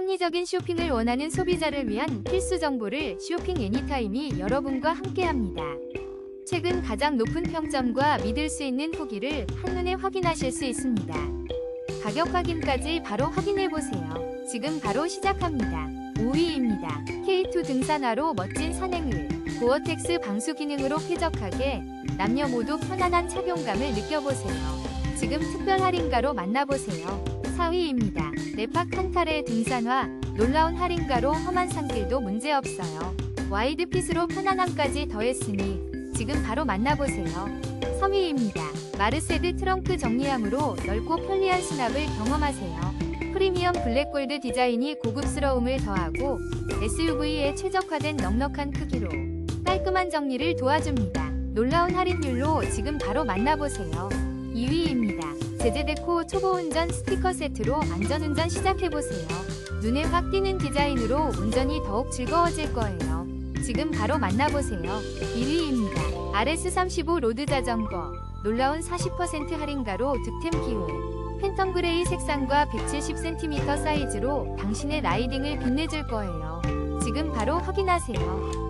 합리적인 쇼핑을 원하는 소비자를 위한 필수 정보를 쇼핑 애니타임이 여러분과 함께합니다. 최근 가장 높은 평점과 믿을 수 있는 후기를 한눈에 확인하실 수 있습니다. 가격 확인까지 바로 확인해 보세요. 지금 바로 시작합니다. 5위입니다. K2 등산화로 멋진 산행을 고어텍스 방수 기능으로 쾌적하게 남녀 모두 편안한 착용감을 느껴보세요. 지금 특별 할인가로 만나보세요. 4위입니다. 네파 칸타레 등산화 놀라운 할인가로 험한 산길도 문제없어요. 와이드 핏으로 편안함까지 더했으니 지금 바로 만나보세요. 3위입니다. 마르세드 트렁크 정리함으로 넓고 편리한 수납을 경험하세요. 프리미엄 블랙골드 디자인이 고급스러움을 더하고 SUV에 최적화된 넉넉한 크기로 깔끔한 정리를 도와줍니다. 놀라운 할인율로 지금 바로 만나보세요. 2위입니다. 제제데코 초보운전 스티커 세트로 안전운전 시작해보세요. 눈에 확 띄는 디자인으로 운전이 더욱 즐거워질 거예요. 지금 바로 만나보세요. 1위입니다. RS35 로드 자전거 놀라운 40% 할인가로 득템 기호 팬텀 그레이 색상과 170cm 사이즈로 당신의 라이딩을 빛내줄 거예요. 지금 바로 확인하세요.